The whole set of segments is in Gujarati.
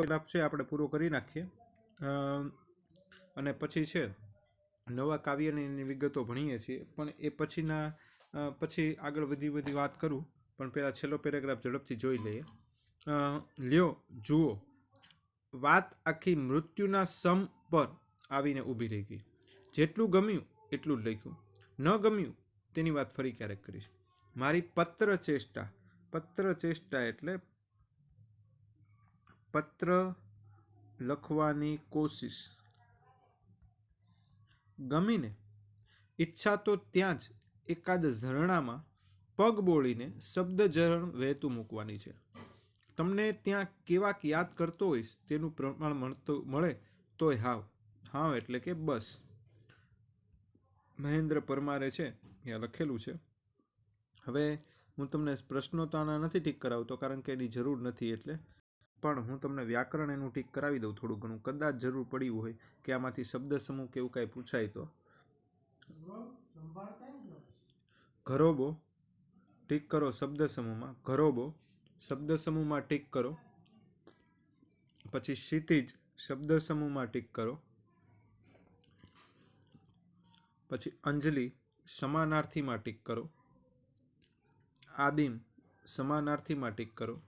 પેરાગ્રાફ છે, આપણે પૂરો કરી નાખીએ. અને પછી છે, નવા કાવ્યની એની વિગતો ભણીએ છીએ. પણ એ પછીના પછી આગળ વધી બધી વાત કરું, પણ પહેલાં છેલ્લો પેરેગ્રાફ ઝડપથી જોઈ લઈએ. લ્યો, જુઓ. વાત આખી મૃત્યુના સમ પર આવીને ઊભી રહી ગઈ. જેટલું ગમ્યું, એટલું જ લખ્યું. ન ગમ્યું, તેની વાત ફરી ક્યારેક કરીશ. મારી પત્ર ચેષ્ટા પત્ર ચેષ્ટા એટલે પત્ર લખવાની કોશિશ. ગમીને ઈચ્છા તો ત્યાં જ એકાદ ઝરણામાં પગ બોળીને શબ્દ ઝરણ વહેતું મૂકવાની છે. તમને ત્યાં કેવાક યાદ કરતો હોઈશ, તેનું પ્રમાણ મળતું, મળે તોય હાવ. હાવ એટલે કે બસ. મહેન્દ્ર પરમારે છે, ત્યાં લખેલું છે. હવે હું તમને પ્રશ્નો તો આના નથી ઠીક કરાવતો, કારણ કે એની જરૂર નથી એટલે પણ હું તમને વ્યાકરણ એનું ઠીક કરાવી દઉં થોડું ઘણું. કદાચ જરૂર પડી હોય કે આમાંથી શબ્દ સમૂહ કે એવું કાંઈ પૂછાય તો. ઘરોબો ટીક કરો શબ્દ સમૂહમાં. ઘરોબો, શબ્દ સમૂહમાં ટીક કરો. પછી ક્ષિતિજ, શબ્દ સમૂહમાં ટીક કરો. પછી અંજલિ, સમાનાર્થીમાં ટીક કરો. આદિમ સમાનાર્થીમાં ટીક કરો.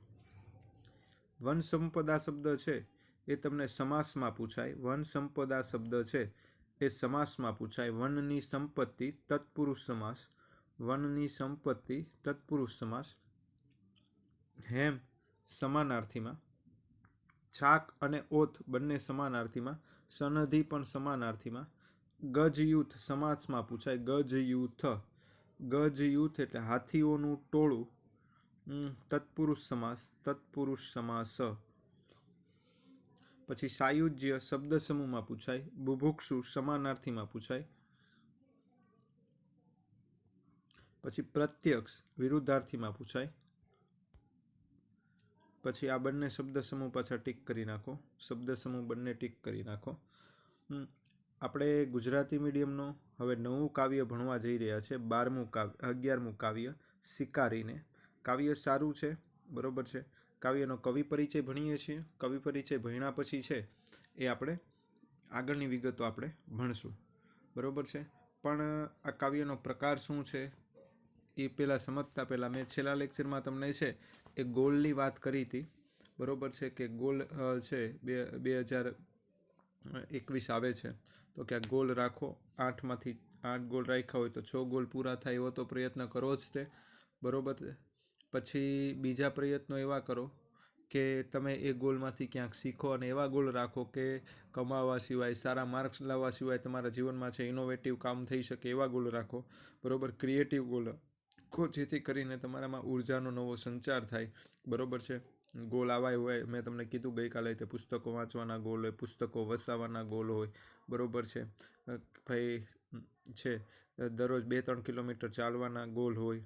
વન સંપદા શબ્દ છે, એ તમને સમાસમાં પૂછાય. વન સંપદા શબ્દ છે, એ સમાસમાં પૂછાય. વનની સંપત્તિ, તત્પુરુષ સમાસ. વનની સંપત્તિ, તત્પુરુષ સમાસ. હેમ, સમાનાર્થીમાં. છાક અને ઓથ બંને સમાનાર્થીમાં. સનધિ પણ સમાનાર્થીમાં. ગજયુથ સમાસમાં પૂછાય. ગજયુથ. ગજયુથ એટલે હાથીઓનું ટોળું. તત્પુરુષ સમાસ તત્પુરુષ સમાસ. પછી સાયુજ્ય શબ્દ સમૂહમાં પૂછાય, બુભુક્ષુ સમાનાર્થીમાં પૂછાય. પછી પ્રત્યક્ષ વિરુદ્ધાર્થીમાં પૂછાય. પછી આ બંને શબ્દ સમૂહ પાછા ટીક કરી નાખો. શબ્દ સમૂહ બંને ટીક કરી નાખો. આપણે ગુજરાતી મીડિયમનો હવે નવું કાવ્ય ભણવા જઈ રહ્યા છે. બારમું કાવ્ય, અગિયારમું કાવ્ય, શિકારીને. કાવ્ય સારું છે, બરોબર છે. કાવ્યનો કવિ પરિચય ભણીએ છીએ, કવિ પરિચય ભણ્યા પછી છે એ આપણે આગળની વિગતો આપણે ભણશું, બરાબર છે. પણ આ કાવ્યનો પ્રકાર શું છે એ પહેલાં સમજતા પહેલાં મેં છેલ્લા લેક્ચરમાં તમને છે એ ગોલની વાત કરી હતી, બરોબર છે કે ગોલ છે બે બે હજાર એકવીસ આવે છે. તો કે આ ગોલ રાખો, આઠમાંથી આઠ ગોલ રાખ્યા હોય તો છ ગોલ પૂરા થાય એવો તો પ્રયત્ન કરો જ તે, બરોબર પછી બીજા પ્રયત્નો એવા કરો કે તમે એ ગોલમાંથી ક્યાંક શીખો અને એવા ગોલ રાખો કે કમાવા સિવાય, સારા માર્ક્સ લાવવા સિવાય તમારા જીવનમાં છે ઇનોવેટિવ કામ થઈ શકે એવા ગોલ રાખો. બરોબર? ક્રિએટિવ ગોલ રાખો, જેથી કરીને તમારામાં ઉર્જાનો નવો સંચાર થાય. બરાબર છે? ગોલ આવા હોય. મેં તમને કીધું ગઈકાલે તે પુસ્તકો વાંચવાના ગોલ હોય, પુસ્તકો વસાવવાના ગોલ હોય. બરાબર છે? ભાઈ, છે. દરરોજ બે ત્રણ કિલોમીટર ચાલવાના ગોલ હોય.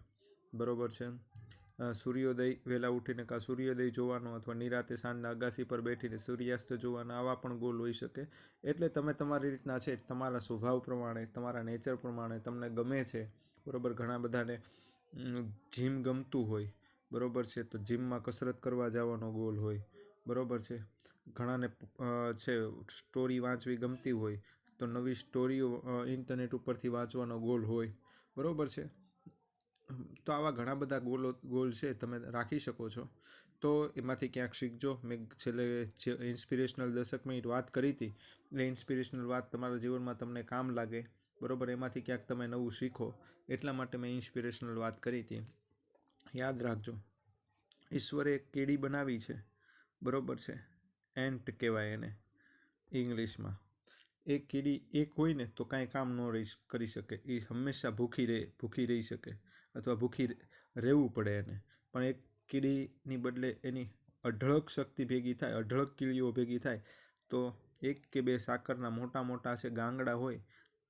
બરાબર છે? સૂર્યોદય વહેલા ઉઠીને કાં સૂર્યોદય જોવાનો અથવા નિરાતે સાંજના અગાસી પર બેઠીને સૂર્યાસ્ત જોવાના આવા પણ ગોલ હોઈ શકે. એટલે તમે તમારી રીતના છે, તમારા સ્વભાવ પ્રમાણે, તમારા નેચર પ્રમાણે તમને ગમે છે, બરાબર, ઘણા બધાને જીમ ગમતું હોય, બરાબર છે, તો જીમમાં કસરત કરવા જવાનો ગોલ હોય, બરાબર છે. ઘણાને છે સ્ટોરી વાંચવી ગમતી હોય, તો નવી સ્ટોરીઓ ઇન્ટરનેટ ઉપરથી વાંચવાનો ગોલ હોય, બરાબર છે. તો આવા ઘણા બધા ગોલો, ગોલ છે, તમે રાખી શકો છો. તો એમાંથી ક્યાંક શીખજો. મેં છેલ્લે જે ઇન્સ્પિરેશનલ દશક મિનિટ વાત કરી હતી. એટલે ઇન્સ્પિરેશનલ વાત તમારા જીવનમાં તમને કામ લાગે. બરાબર? એમાંથી ક્યાંક તમે નવું શીખો. એટલા માટે મેં ઇન્સ્પિરેશનલ વાત કરી હતી. યાદ રાખજો. ઈશ્વરે એક કેડી બનાવી છે. બરાબર છે? એન્ટ કહેવાય એને ઇંગ્લિશમાં. એ કીડી એક હોય ને તો કાંઈ કામ ન રહી કરી શકે. એ હંમેશા ભૂખી રહે, ભૂખી રહી શકે. અથવા ભૂખી રહેવું પડે એને. પણ એક કીડીની બદલે એની અઢળક શક્તિ ભેગી થાય, અઢળક કીડીઓ ભેગી થાય, તો એક કે બે સાકરના મોટા મોટા છે, ગાંગડા હોય,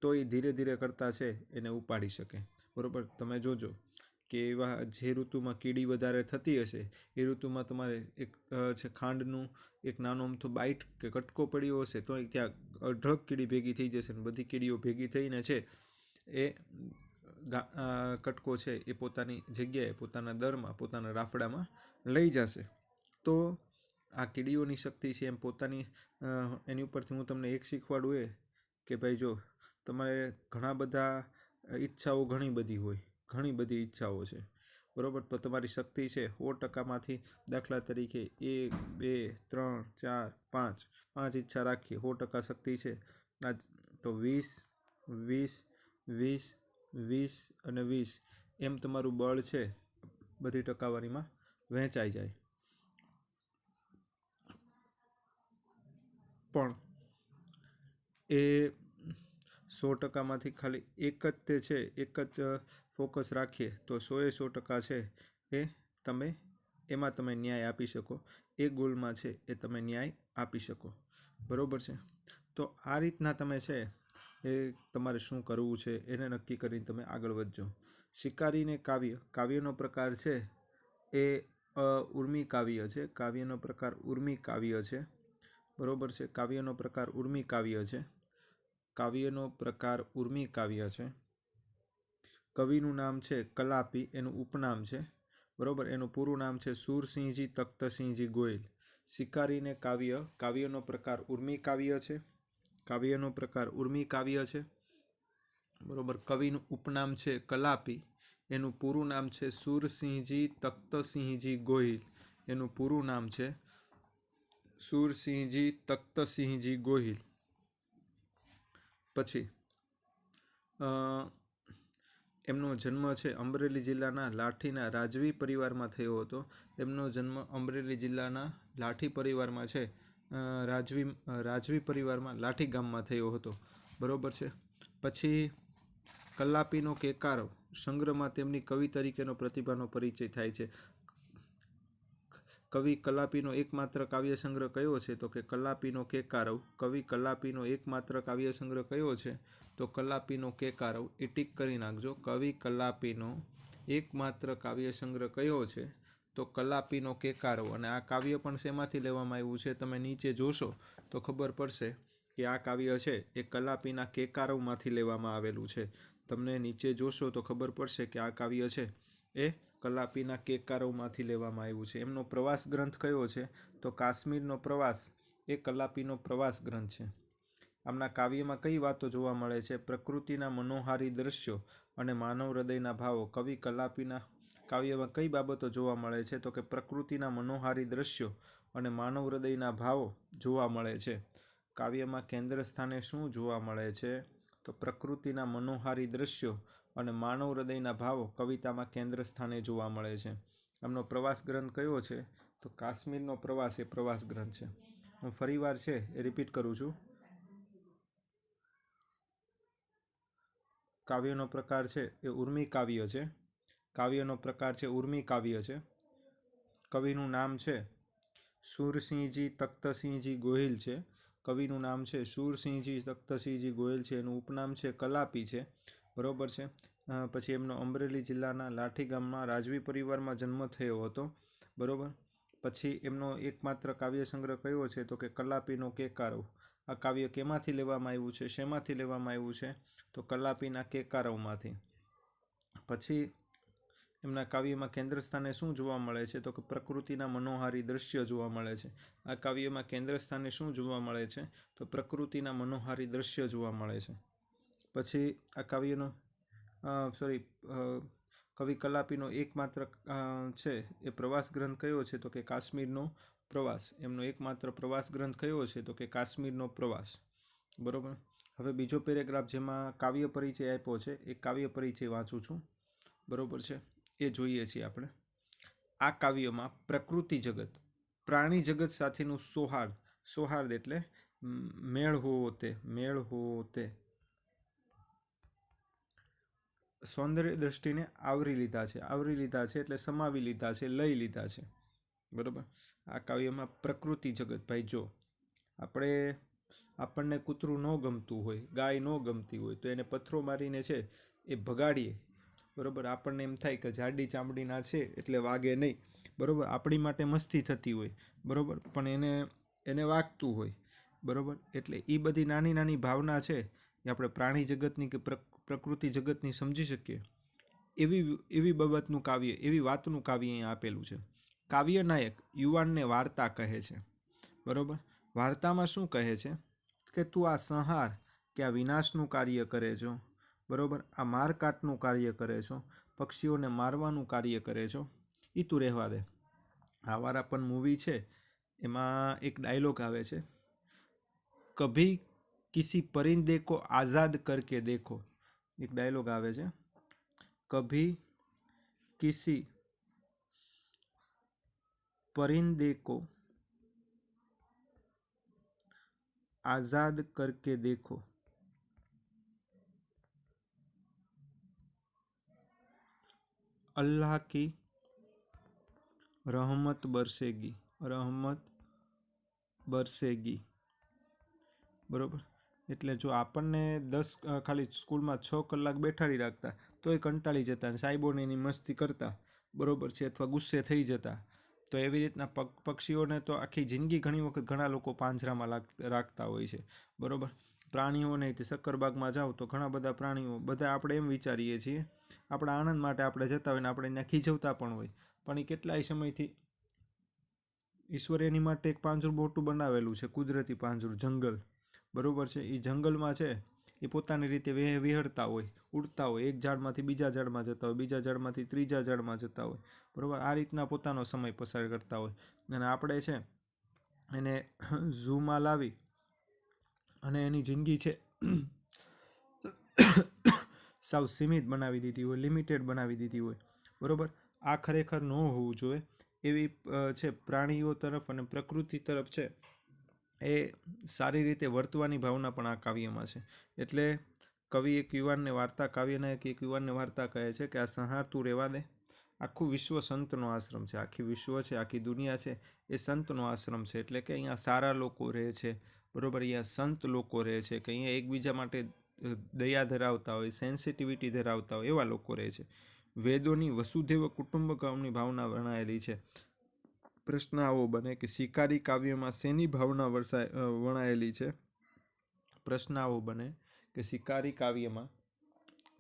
તો એ ધીરે ધીરે કરતાં છે, એને ઉપાડી શકે. બરાબર? તમે જોજો કે એવા જે ઋતુમાં કીડી વધારે થતી હશે, એ ઋતુમાં તમારે એક છે, ખાંડનું એક નાનો અમથો બાઈટ કે કટકો પડ્યો હશે, તો ત્યાં અઢળક કીડી ભેગી થઈ જશે ને બધી કીડીઓ ભેગી થઈને છે, એ કટકો છે એ પોતાની જગ્યાએ, પોતાના દરમાં, પોતાના રાફડામાં લઈ જશે. તો આ કીડીઓની શક્તિ છે એમ પોતાની એની ઉપરથી હું તમને એક શીખવાડું એ કે ભાઈ જો, તમારે ઘણા બધા ઈચ્છાઓ ઘણી બધી હોય, ઘણી બધી ઈચ્છાઓ છે. બરાબર? તો તમારી શક્તિ છે સો ટકામાંથી દાખલા તરીકે એક, બે, ત્રણ, ચાર, પાંચ પાંચ ઈચ્છા રાખી સો ટકા શક્તિ છે. આ તો વીસ વીસ વીસ વીસ અને વીસ, એમ તમારું બળ છે બધી ટકાવારીમાં વહેંચાઈ જાય. પણ એ સો ટકામાંથી ખાલી એક જ તે છે, એક જ ફોકસ રાખીએ તો સોએ સો ટકા છે એ તમે, એમાં તમે ન્યાય આપી શકો. એ ગોલમાં છે એ તમે ન્યાય આપી શકો. બરાબર છે? તો આ રીતના તમે છે એ તમારે શું કરવું છે એને નક્કી કરીને તમે આગળ વધજો. શિકારીને કાવ્ય, કાવ્યનો પ્રકાર છે એ ઉર્મી કાવ્ય છે. કાવ્યનો પ્રકાર ઉર્મી કાવ્ય છે. બરોબર છે? કાવ્યનો પ્રકાર ઉર્મી કાવ્ય છે. કાવ્યનો પ્રકાર ઉર્મી કાવ્ય છે. કવિનું નામ છે કલાપી, એનું ઉપનામ છે. બરોબર? એનું પૂરું નામ છે સુરસિંહજી તખ્તસિંહજી ગોયલ. શિકારીને કાવ્ય, કાવ્યનો પ્રકાર ઉર્મી કાવ્ય છે. કાવ્યનો પ્રકાર ઉર્મી કાવ્ય છે. બરોબર, કવિનું ઉપનામ છે કલાપી. એનું પૂરું નામ છે સુરસિંહજી તખ્તસિંહજી ગોહિલ. એનું પૂરું નામ છે સુરસિંહજી તખ્તસિંહજી ગોહિલ. પછી એમનો જન્મ છે અમરેલી જિલ્લાના લાઠીના રાજવી પરિવારમાં થયો હતો. એમનો જન્મ અમરેલી જિલ્લાના લાઠી પરિવારમાં છે. રાજવી રાજવી પરિવારમાં લાઠી ગામમાં થયો હતો. બરોબર છે? પછી કલ્લાપીનો કેકારો સંગ્રહમાં તેમની કવિ તરીકેનો પ્રતિભાનો પરિચય થાય છે. કવિ કલાપીનો એકમાત્ર કાવ્ય સંગ્રહ કયો છે? તો કે કલાપીનો કેકારવ કવિ કલાપીનો એકમાત્ર કાવ્ય સંગ્રહ કયો છે? તો કલાપીનો કેકારવ એ ટીક કરી નાખજો. કવિ કલાપીનો એકમાત્ર કાવ્ય સંગ્રહ કયો છે? તો કલાપીનો કેકારો. અને આ કાવ્ય પણ શેમાંથી લેવામાં આવ્યું છે તમે નીચે જોશો તો ખબર પડશે કે આ કાવ્ય છે એ કલાપીના કેકારોમાંથી લેવામાં આવેલું છે. તમને નીચે જોશો તો ખબર પડશે કે આ કાવ્ય છે એ કલાપીના કેકારોમાંથી લેવામાં આવ્યું છે. એમનો પ્રવાસ ગ્રંથ કયો છે? તો કાશ્મીરનો પ્રવાસ એ કલાપીનો પ્રવાસ ગ્રંથ છે. આમના કાવ્યમાં કઈ વાતો જોવા મળે છે? પ્રકૃતિના મનોહારી દ્રશ્યો અને માનવ હૃદયના ભાવો. કવિ કલાપીના કાવ્યમાં કઈ બાબતો જોવા મળે છે? તો કે પ્રકૃતિના મનોહારી દ્રશ્યો અને માનવ હૃદયના ભાવો જોવા મળે છે. કાવ્યમાં કેન્દ્ર સ્થાને શું જોવા મળે છે? તો પ્રકૃતિના મનોહારી દ્રશ્યો અને માનવ હૃદયના ભાવો કવિતામાં કેન્દ્ર સ્થાને જોવા મળે છે. એમનો પ્રવાસ ગ્રંથ કયો છે? તો કાશ્મીરનો પ્રવાસ એ પ્રવાસ ગ્રંથ છે. હું ફરીવાર છે એ રિપીટ કરું છું. કાવ્યનો પ્રકાર છે એ ઉર્મી કાવ્ય છે. કાવ્યનો પ્રકાર છે, ઉર્મી કાવ્ય છે. કવિનું નામ છે સુરસિંહજી તખ્તસિંહજી ગોહિલ છે. કવિનું નામ છે સુરસિંહજી તખ્તસિંહજી ગોહિલ છે. એનું ઉપનામ છે કલાપી છે. બરોબર છે? પછી એમનો અમરેલી જિલ્લાના લાઠી ગામમાં રાજવી પરિવારમાં જન્મ થયો હતો. બરોબર? પછી એમનો એકમાત્ર કાવ્ય સંગ્રહ કયો છે તો કે કલાપીનો કેકારવ આ કાવ્ય કેમાંથી લેવામાં આવ્યું છે? શેમાંથી લેવામાં આવ્યું છે? તો કલાપીના કેકારવમાંથી પછી એમના કાવ્યમાં કેન્દ્ર સ્થાને શું જોવા મળે છે? તો કે પ્રકૃતિના મનોહારી દ્રશ્ય જોવા મળે છે. આ કાવ્યમાં કેન્દ્ર સ્થાને શું જોવા મળે છે? તો પ્રકૃતિના મનોહારી દ્રશ્ય જોવા મળે છે. પછી આ કાવ્યનો સોરી કવિ કલાપીનો એકમાત્ર છે એ પ્રવાસ ગ્રંથ કયો છે? તો કે કાશ્મીરનો પ્રવાસ. એમનો એકમાત્ર પ્રવાસ ગ્રંથ કયો છે? તો કે કાશ્મીરનો પ્રવાસ. બરાબર? હવે બીજો પેરેગ્રાફ જેમાં કાવ્ય પરિચય આપ્યો છે, એ કાવ્ય પરિચય વાંચું છું. બરાબર છે? એ જોઈએ છીએ આપણે. આ કાવ્યમાં પ્રકૃતિ જગત, પ્રાણી જગત સાથેનું સૌહાર્દ સૌહાર્દ એટલે મેળ હોવો તે, મેળ હોવો તે. સૌંદર્ય દ્રષ્ટિને આવરી લીધા છે, આવરી લીધા છે એટલે સમાવી લીધા છે, લઈ લીધા છે. બરાબર? આ કાવ્યમાં પ્રકૃતિ જગત, ભાઈ જો, આપણે, આપણને કૂતરું ન ગમતું હોય, ગાય ન ગમતી હોય, તો એને પથ્થરો મારીને છે એ ભગાડીએ બરોબર? આપણને એમ થાય કે જાડી ચામડીના છે એટલે વાગે નહીં. બરોબર? આપણી માટે મસ્તી થતી હોય. બરાબર? પણ એને એને વાગતું હોય. બરાબર? એટલે એ બધી નાની નાની ભાવના છે એ આપણે પ્રાણી જગતની કે પ્રક- પ્રકૃતિ જગતની સમજી શકીએ. એવી એવી બાબતનું કાવ્ય, એવી વાતનું કાવ્ય અહીંયા આપેલું છે. કાવ્ય નાયક યુવાનને વાર્તા કહે છે. બરોબર? વાર્તામાં શું કહે છે? કે તું આ સંહાર કે આ વિનાશનું કાર્ય કરે છો? બરાબર? આ મારકાટનું કાર્ય કરે છો, પક્ષીઓને મારવાનું કાર્ય કરે છો એ તું રહેવા દે. આવારા પણ મૂવી છે, એમાં એક ડાયલોગ આવે છે. કભી કિસી પરિંદે કો આઝાદ કરકે દેખો. એક ડાયલોગ આવે છે. કભી કિસી પરિંદે કો આઝાદ કરકે દેખો. અલ્લાહ કી રહમત બરસેગી રહમત બરસેગી. બરાબર? એટલે જો આપણને દસ ખાલી સ્કૂલમાં છ કલાક બેઠાડી રાખતા, તોય કંટાળી જતા અને સાહેબોને એની મસ્તી કરતા, બરાબર છે, અથવા ગુસ્સે થઈ જતા. તો એવી રીતના પક, પક્ષીઓને તો આખી જિંદગી ઘણી વખત ઘણા લોકો પાંજરામાં રાખતા હોય છે. બરાબર? પ્રાણીઓને તે શક્કરબાગમાં જાઓ તો ઘણા બધા પ્રાણીઓ, બધા આપણે એમ વિચારીએ છીએ, આપણા આનંદ માટે આપણે જતા હોય ને આપણે એને ખીજવતા પણ હોય. પણ એ કેટલાય સમયથી ઈશ્વરે એની માટે એક પાંજરું મોટું બનાવેલું છે, કુદરતી પાંજરું, જંગલ. બરાબર છે? એ જંગલમાં છે એ પોતાની રીતે વિહ વિહરતા હોય, ઉડતા હોય, એક ઝાડમાંથી બીજા ઝાડમાં જતા હોય, બીજા ઝાડમાંથી ત્રીજા ઝાડમાં જતા હોય, બરાબર? આ રીતના પોતાનો સમય પસાર કરતા હોય. અને આપણે છે એને ઝૂમાં લાવી અને એની જિંદગી છે સાવ સીમિત બનાવી દીધી હોય, લિમિટેડ બનાવી દીધી હોય, બરાબર? આ ખરેખર ન હોવું જોઈએ. એવી છે પ્રાણીઓ તરફ અને પ્રકૃતિ તરફ છે એ સારી રીતે વર્તવાની ભાવના પણ આ કાવ્યમાં છે. એટલે કવિ એક યુવાનને વાર્તા કાવ્યના એક એક યુવાનને વાર્તા કહે છે કે, આ સંહાર તું રહેવા દે. આખું વિશ્વ સંતનો આશ્રમ છે. આખી વિશ્વ છે, આખી દુનિયા છે, એ સંતનો આશ્રમ છે. એટલે કે અહીંયા સારા લોકો રહે છે, બરાબર? અહીંયા સંત લોકો રહે છે, કે અહીંયા એકબીજા માટે દયા ધરાવતા હોય સેન્સિટિવિટી ધરાવતા હોય, એવા લોકો રહે છે. વેદોની વસુધૈવ કુટુંબકમની ભાવના વર્ણાયેલી છે. પ્રશ્ન આવો બને કે શિકારી કાવ્યમાં શેની ભાવના વરસાય વણાયેલી છે? પ્રશ્ન આવો બને કે શિકારી કાવ્યમાં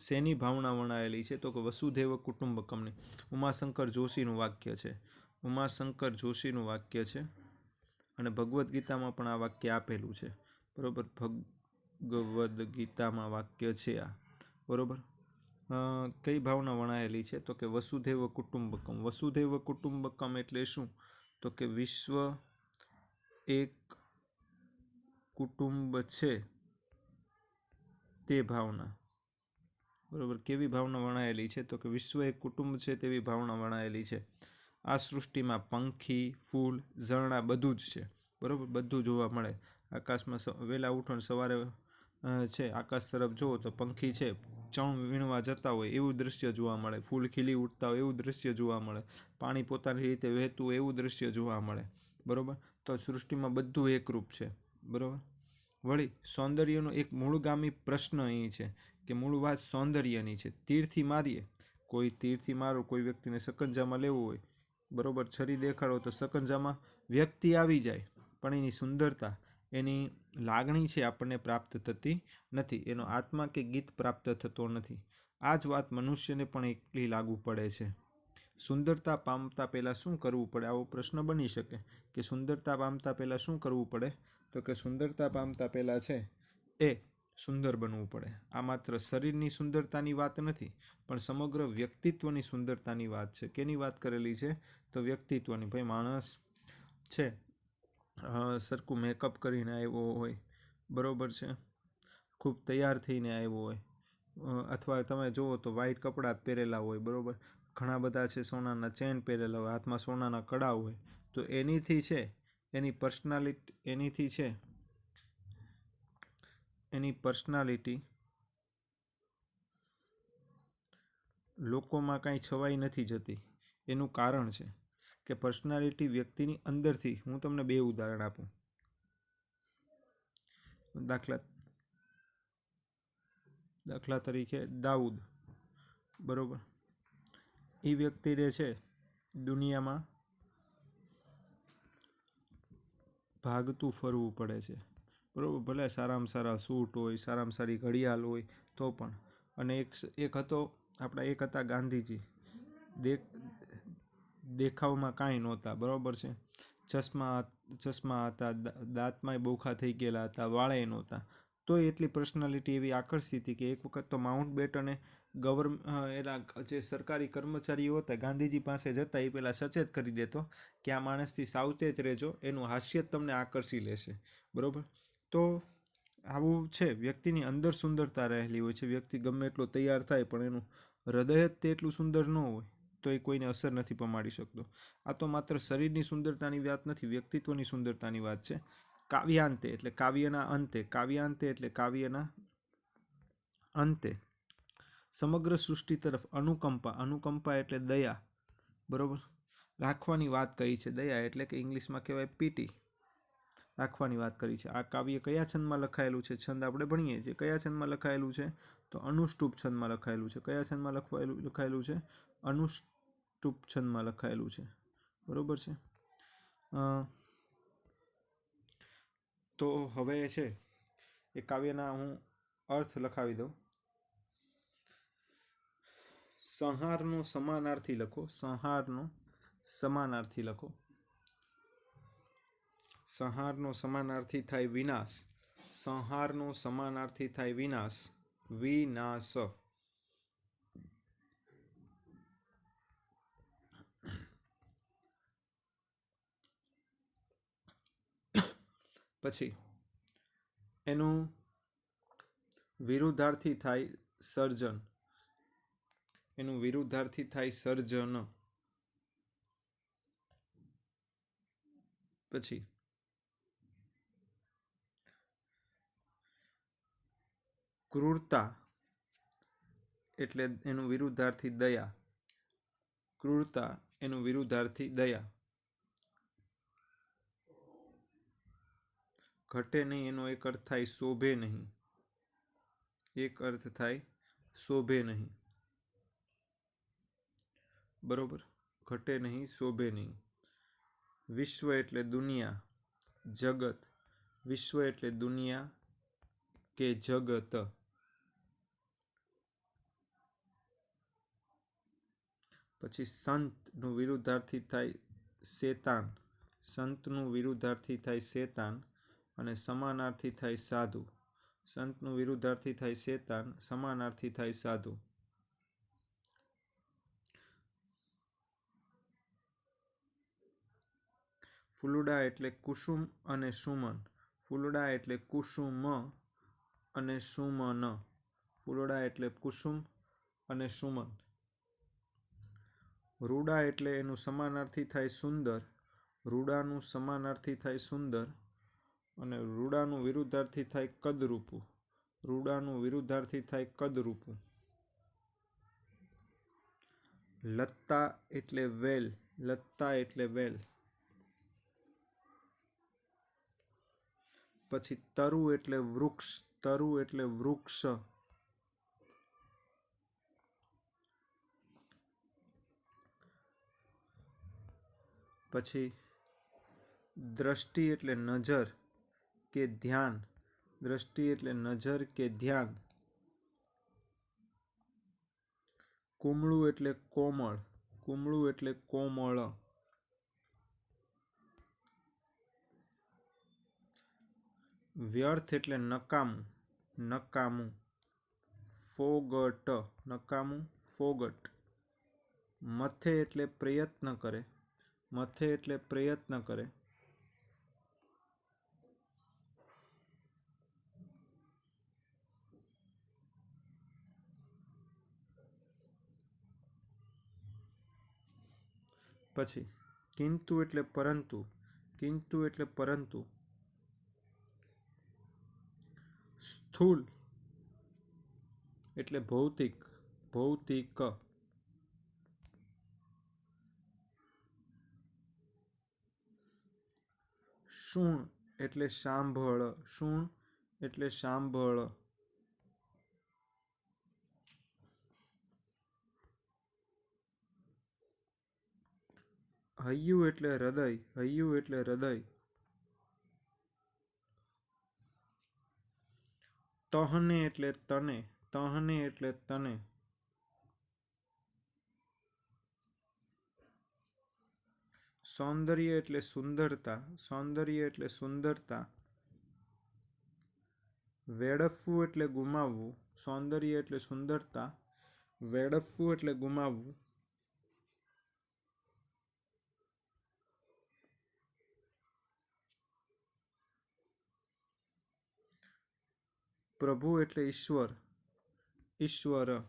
શેની ભાવના વણાયેલી છે? તો કે વસુધૈવ કુટુંબકમની. ઉમાશંકર જોશીનું વાક્ય છે. ઉમાશંકર જોશીનું વાક્ય છે અને ભગવદ્ ગીતામાં પણ આ વાક્ય આપેલું છે. બરાબર? ભગવદ્ ગીતામાં વાક્ય છે આ. બરાબર? કઈ ભાવના વણાયેલી છે? તો કે વસુધૈવ કુટુંબકમ. વસુધૈવ કુટુંબકમ એટલે શું? તો કે વિશ્વ એક કુટુંબ છે તે ભાવના. બરાબર? કેવી ભાવના વણાયેલી છે? તો કે વિશ્વ એક કુટુંબ છે તેવી ભાવના વણાયેલી છે. આ સૃષ્ટિમાં પંખી, ફૂલ, ઝરણા બધું જ છે. બરાબર? બધું જોવા મળે. આકાશમાં વહેલા ઉઠો ને સવારે છે, આકાશ તરફ જુઓ તો પંખી છે. ચણ વીણવા જતા હોય એવું દૃશ્ય જોવા મળે. ફૂલ ખીલી ઉઠતા હોય એવું દૃશ્ય જોવા મળે. પાણી પોતાની રીતે વહેતું એવું દૃશ્ય જોવા મળે. બરાબર? તો સૃષ્ટિમાં બધું એકરૂપ છે. બરાબર? વળી, સૌંદર્યનો એક મૂળગામી પ્રશ્ન અહીં છે કે મૂળ વાત સૌંદર્યની છે. તીરથી મારીએ. કોઈ તીરથી મારો, કોઈ વ્યક્તિને સકંજામાં લેવું હોય. બરાબર? છરી દેખાડો તો સકંજામાં વ્યક્તિ આવી જાય. પણ એની સુંદરતા એની લાગણી છે આપણને પ્રાપ્ત થતી નથી. એનો આત્મા કે ગીત પ્રાપ્ત થતો નથી. આ જ વાત મનુષ્યને પણ એકલી લાગુ પડે છે. સુંદરતા પામતા પહેલાં શું કરવું પડે? આવો પ્રશ્ન બની શકે કે સુંદરતા પામતા પહેલાં શું કરવું પડે? તો કે સુંદરતા પામતા પહેલાં છે એ સુંદર બનવું પડે. આ માત્ર શરીરની સુંદરતાની વાત નથી, પણ સમગ્ર વ્યક્તિત્વની સુંદરતાની વાત છે. કેની વાત કરેલી છે? તો વ્યક્તિત્વની. ભાઈ, માણસ છે સરખું મેકઅપ કરીને આવ્યો હોય. બરોબર છે? ખૂબ તૈયાર થઈને આવ્યો હોય. અથવા તમે જુઓ તો વ્હાઇટ કપડાં પહેરેલા હોય, બરોબર? ઘણા બધા છે સોનાના ચેન પહેરેલા હોય, હાથમાં સોનાના કડા હોય. તો એનીથી છે, એની પર્સનાલિટી એનીથી છે, એની પર્સનાલિટી લોકોમાં કાંઈ છવાઈ નથી જતી. એનું કારણ છે. કે પર્સનાલિટી વ્યક્તિની અંદરથી હું તમને બે ઉદાહરણ આપું. દાખલા દાખલા તરીકે દાઉદ, બરાબર? એ વ્યક્તિ રહે છે દુનિયામાં ભાગતું ફરવું પડે છે. બરાબર? ભલે સારામાં સારા સૂટ હોય, સારામાં સારી ઘડિયાળ હોય, તો પણ. અને એક એક હતો, આપણા એક હતા ગાંધીજી. દેખ દેખાવમાં કાંઈ નહોતા, બરાબર છે? ચશ્મા ચશ્મા હતા દાંતમાંય બોખા થઈ ગયેલા હતા વાળાએ નહોતા. તો એટલી પર્સનાલિટી એવી આકર્ષી હતી કે એક વખત તો માઉન્ટ બેટને ગવર્મ એના જે સરકારી કર્મચારીઓ હતા, ગાંધીજી પાસે જતા એ પહેલાં સચેત કરી દેતો કે આ માણસથી સાવચેત રહેજો, એનું હાસ્ય તમને આકર્ષી લેશે. બરાબર? તો આવું છે, વ્યક્તિની અંદર સુંદરતા રહેલી હોય છે, વ્યક્તિ ગમે એટલો તૈયાર થાય પણ એનું હૃદય જ તે એટલું સુંદર ન હોય. તો એ કોઈને અસર નથી પમાડી શકતો. આ તો માત્ર શરીરની સુંદરતાની વાત નથી, વ્યક્તિત્વની સુંદરતાની વાત છે. કાવ્યાંતે એટલે કાવ્યના અંતે, કાવ્યાંતે એટલે કાવ્યના અંતે, સમગ્ર સૃષ્ટિ તરફ અનુકંપા અનુકંપા એટલે દયા, બરોબર? રાખવાની વાત કહી છે, દયા એટલે કે ઇંગ્લિશમાં કહેવાય પીટી. રાખવાની વાત કરી છે. આ કાવ્ય કયા છંદમાં લખાયેલું છે? છંદ આપણે ભણીએ છીએ. કયા છંદમાં લખાયેલું છે? તો અનુષ્ટુપ છંદમાં લખાયેલું છે. કયા છંદમાં લખવાયેલું, લખાયેલું છે? અનુષ્ટુપ છંદમાં લખાયેલું છે. બરોબર છે? તો હવે છે, એ કાવ્યના હું અર્થ લખાવી દઉં. સંહારનો સમાનાર્થી લખો. સંહારનો સમાનાર્થી લખો. સંહારનો સમાનાર્થી થાય વિનાશ. સંહારનો સમાનાર્થી થાય વિનાશ. વિનાશ. પછી એનું વિરુદ્ધાર્થી થાય સર્જન. એનું વિરુદ્ધાર્થી થાય સર્જન. પછી ક્રૂરતા એટલે એનું વિરુદ્ધાર્થી દયા. ક્રૂરતા એનું વિરુદ્ધાર્થી દયા. ઘટે નહીં, એનો એક અર્થ થાય શોભે નહીં. એક અર્થ થાય શોભે નહીં. બરોબર? ઘટે નહીં, શોભે નહીં. વિશ્વ એટલે દુનિયા, જગત. વિશ્વ એટલે દુનિયા કે જગત. પછી સંતનું વિરુદ્ધાર્થી થાય શેતાન. સંતનું વિરુદ્ધાર્થી થાય શેતાન. અને સમાનાર્થી થાય સાધુ. સંતનું વિરુદ્ધાર્થી થાય શેતાન, સમાનાર્થી થાય સાધુ. ફૂલડા એટલે કુસુમ અને સુમન. ફૂલડા એટલે કુસુમ અને સુમન. ફૂલડા એટલે કુસુમ અને સુમન. રૂડા એટલે એનું સમાનાર્થી થાય સુંદર. રૂડાનું સમાનાર્થી થાય સુંદર. અને રૂડાનું વિરુદ્ધાર્થી થાય કદરૂપું. રૂડાનું વિરુદ્ધાર્થી થાય કદરૂપું. લત્તા એટલે વેલ, લત્તા એટલે વેલ. પછી તરુ એટલે વૃક્ષ, તરુ એટલે વૃક્ષ. પછી દ્રષ્ટિ એટલે નજર. કે ધ્યાન, દ્રષ્ટિ એટલે નજર કે ધ્યાન. કુમળું એટલે કોમળ, કુમળું એટલે કોમળ. વ્યર્થ એટલે નકામું નકામું. ફોગટ નકામું, ફોગટ. મથે એટલે પ્રયત્ન કરે, મથે એટલે પ્રયત્ન કરે. પછી, કિંતુ એટલે પરંતુ, કિંતુ એટલે પરંતુ, સ્થૂલ એટલે ભૌતિક ભૌતિક, શૂણ એટલે સાંભળ, શૂણ એટલે સાંભળ. હૈયું એટલે હૃદય, હૈયું એટલે હૃદય. તહને એટલે તને, તહને એટલે તને. સૌંદર્ય એટલે સુંદરતા, સૌંદર્ય એટલે સુંદરતા. વેડફવું એટલે ગુમાવવું, સૌંદર્ય એટલે સુંદરતા. વેડફવું એટલે ગુમાવવું. પ્રભુ એટલે ઈશ્વર. ઈશ્વર.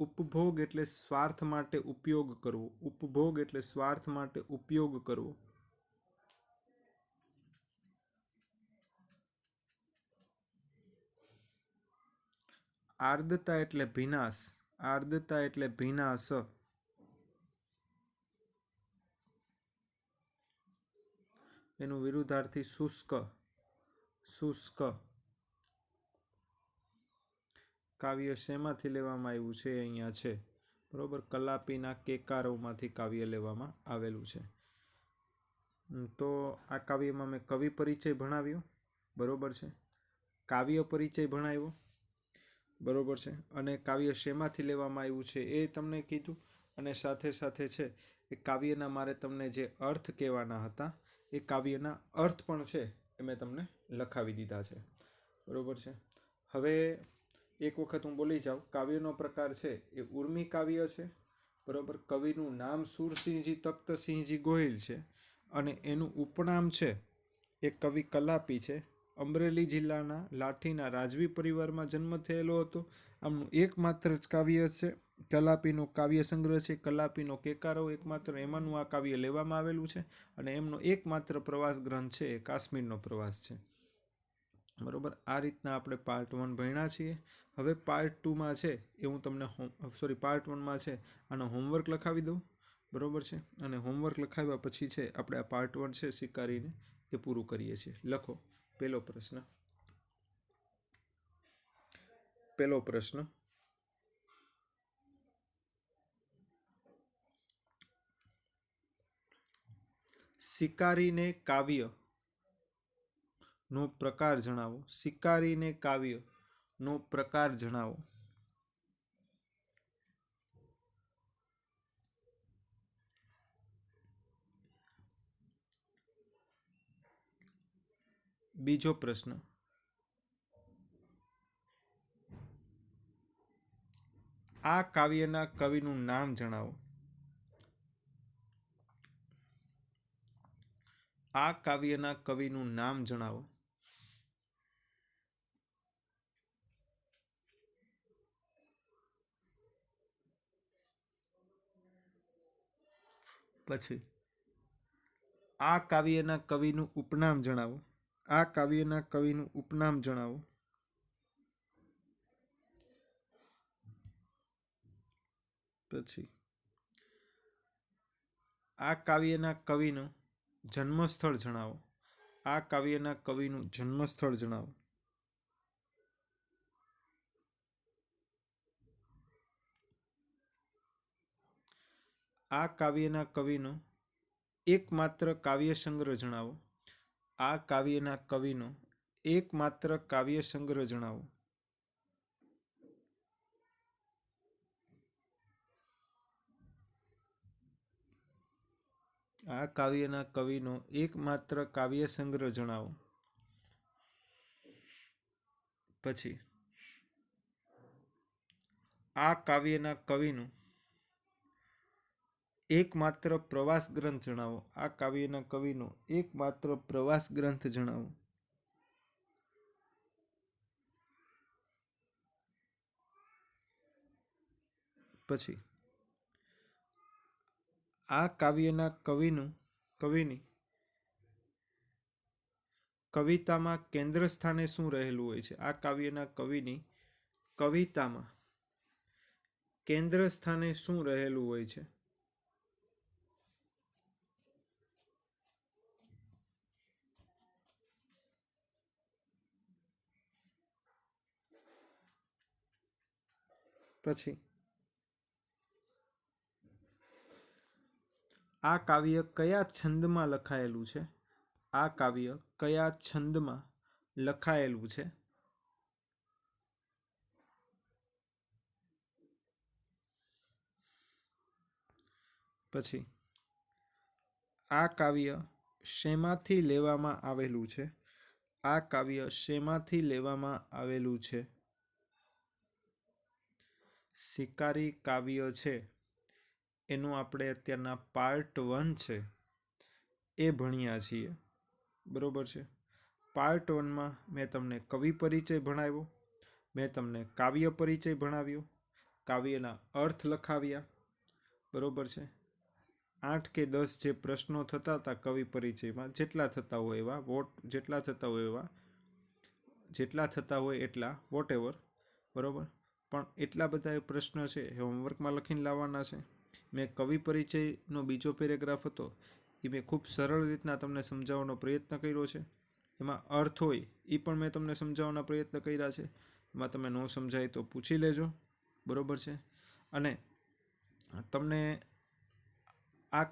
ઉપભોગ એટલે સ્વાર્થ માટે ઉપયોગ કરવો. ઉપભોગ એટલે સ્વાર્થ માટે ઉપયોગ કરવો. આર્દતા એટલે ભીનાશ. આર્દતા એટલે ભીનાશ. એનું વિરુદ્ધાર્થી શુષ્ક શુષ્ક. કાવ્ય શેમાંથી લેવામાં આવ્યું છે? અહીંયા છે. બરાબર? કલાપીના કેકારોમાંથી કાવ્ય લેવામાં આવેલું છે. તો આ કાવ્યમાં મેં કવિ પરિચય ભણાવ્યો. બરાબર છે? કાવ્ય પરિચય ભણાવ્યો. બરાબર છે? અને કાવ્ય શેમાંથી લેવામાં આવ્યું છે એ તમને કીધું. અને સાથે સાથે છે એ કાવ્યના મારે તમને જે અર્થ કહેવાના હતા એ કાવ્યના અર્થ પણ છે એ મેં તમને લખાવી દીધા છે. બરોબર છે? હવે એક વખત હું બોલી જાઉં. કાવ્યનો પ્રકાર છે એ ઉર્મી કાવ્ય છે. બરોબર? કવિનું નામ સુરસિંહજી તખ્તસિંહજી ગોહિલ છે અને એનું ઉપનામ છે એ કવિ કલાપી છે. અમરેલી જિલ્લાના લાઠીના રાજવી પરિવારમાં જન્મ થયેલો હતો. આમનું એકમાત્ર જ કાવ્ય છે. કલાપીનો કાવ્ય સંગ્રહ છે. કલાપીનો કેકારો એકમાત્ર એમાંનું આ કાવ્ય લેવામાં આવેલું છે અને એમનો એકમાત્ર પ્રવાસ ગ્રંથ છે એ કાશ્મીરનો પ્રવાસ છે. બરાબર? આ રીતના આપણે પાર્ટ વન ભણ્યા છીએ. હવે પાર્ટ ટુમાં છે એ હું તમને હોમ સોરી પાર્ટ વનમાં છે આનો હોમવર્ક લખાવી દઉં. બરાબર છે? અને હોમવર્ક લખાવ્યા પછી છે આપણે આ પાર્ટ વન છે સ્વીકારીને એ પૂરું કરીએ છીએ. લખો. પહેલો પ્રશ્ન. પહેલો પ્રશ્ન. શિકારીને કાવ્ય નો પ્રકાર જણાવો. શિકારીને કાવ્ય નો પ્રકાર જણાવો. બીજો પ્રશ્ન. આ કાવ્યના કવિનું નામ જણાવો. આ કાવ્યના કવિનું નામ જણાવો. પછી, આ કાવ્યના કવિનું ઉપનામ જણાવો. આ કાવ્યના કવિનું ઉપનામ જણાવો. પછી, આ કાવ્યના કવિનું જન્મસ્થળ જણાવો આ કાવ્યના કવિનું જન્મસ્થળ જણાવો આ કાવ્યના કવિનો એકમાત્ર કાવ્ય સંગ્રહ જણાવો આ કાવ્યના કવિનો એકમાત્ર કાવ્ય સંગ્રહ જણાવો આ કાવ્યના કવિનો એકમાત્ર કાવ્ય સંગ્રહ જણાવો. પછી, આ કાવ્યના કવિનું એકમાત્ર પ્રવાસ ગ્રંથ જણાવો. આ કાવ્યના કવિનો એકમાત્ર પ્રવાસ ગ્રંથ જણાવો. પછી આ કાવ્યના કવિનું, કવિની કવિતામાં કેન્દ્ર સ્થાને શું રહેલું હોય છે? આ કાવ્યના કવિની કવિતામાં કેન્દ્ર સ્થાને શું રહેલું હોય છે? પછી આ કાવ્ય કયા છંદમાં લખાયેલું છે? આ કાવ્ય કયા છંદમાં લખાયેલું છે? પછી, આ કાવ્ય શેમાંથી લેવામાં આવેલું છે? આ કાવ્ય શેમાંથી લેવામાં આવેલું છે? શિકારી કાવ્ય છે. એનું આપણે અત્યારના પાર્ટ વન છે, એ ભણ્યા છીએ. બરાબર છે? પાર્ટ વનમાં મેં તમને કવિ પરિચય ભણાવ્યો, મેં તમને કાવ્ય પરિચય ભણાવ્યો, કાવ્યના અર્થ લખાવ્યા. બરાબર છે? આઠ કે દસ જે પ્રશ્નો થતા હતા કવિ પરિચયમાં, જેટલા થતા હોય એવા, વોટ જેટલા થતા હોય એવા, જેટલા થતા હોય એટલા વોટ એવર બરાબર? પણ એટલા બધા પ્રશ્ન છે, એ હોમવર્કમાં લખીને લાવવાના છે. મેં કવિ પરિચયનો બીજો પેરેગ્રાફ હતો. એ મેં ખૂબ સરળ રીતના તમને સમજાવવાનો પ્રયત્ન કર્યો છે. એમાં અર્થ હોય એ પણ મેં તમને સમજાવવાના પ્રયત્ન કર્યા છે. એમાં તમે ન સમજાય તો પૂછી લેજો. બરાબર છે? અને તમને આ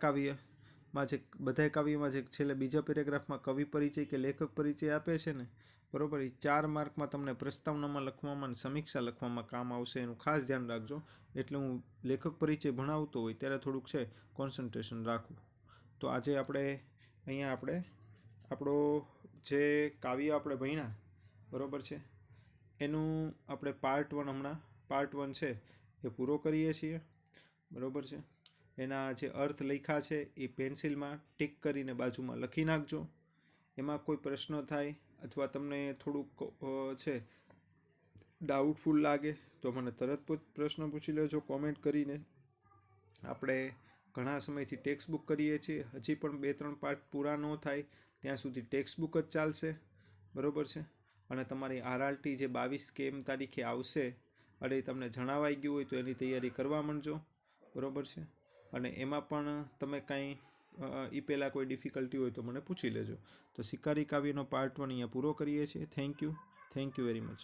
કાવ્યમાં જે બધાય કાવ્યમાં જે છેલ્લે બીજા પેરેગ્રાફમાં કવિ પરિચય કે લેખક પરિચય આપે છે ને, બરોબર એ ચાર માર્કમાં તમને પ્રસ્તાવનામાં લખવામાં અને સમીક્ષા લખવામાં કામ આવશે, એનું ખાસ ધ્યાન રાખજો. એટલે હું લેખક પરિચય ભણાવતો હોય ત્યારે થોડુંક છે કોન્સન્ટ્રેશન રાખવું. તો આજે આપણે અહીંયા આપણે, આપણો જે કાવ્ય આપણે ભણ્યા, બરાબર છે, એનું આપણે પાર્ટ વન હમણાં પાર્ટ વન છે, એ પૂરો કરીએ છીએ, બરોબર છે. એના જે અર્થ લખ્યા છે એ પેન્સિલમાં ટીક કરીને બાજુમાં લખી નાખજો. એમાં કોઈ પ્રશ્ન થાય અથવા તમને થોડુંક છે ડાઉટફુલ લાગે, તો મને તરત પ્રશ્ન પૂછી લેજો કોમેન્ટ કરીને. આપણે ઘણા સમયથી ટેક્સ્ટ બુક કરીએ છીએ, હજી પણ બે ત્રણ પાર્ટ પૂરા ન થાય, ત્યાં સુધી ટેક્સ્ટ બુક જ ચાલશે. બરાબર છે? અને તમારી આરઆરટી જે બાવીસ કેમ તારીખે આવશે અને તમને જણાવાઈ ગયું હોય તો એની તૈયારી કરવા માંડજો. બરાબર છે? અને એમાં પણ તમે કાંઈ એ પહેલાં કોઈ ડિફિકલ્ટી હોય તો મને પૂછી લેજો. તો શિકારી કાવ્યનો પાર્ટ વન અહીંયા પૂરો કરીએ છીએ. Thank you thank you very much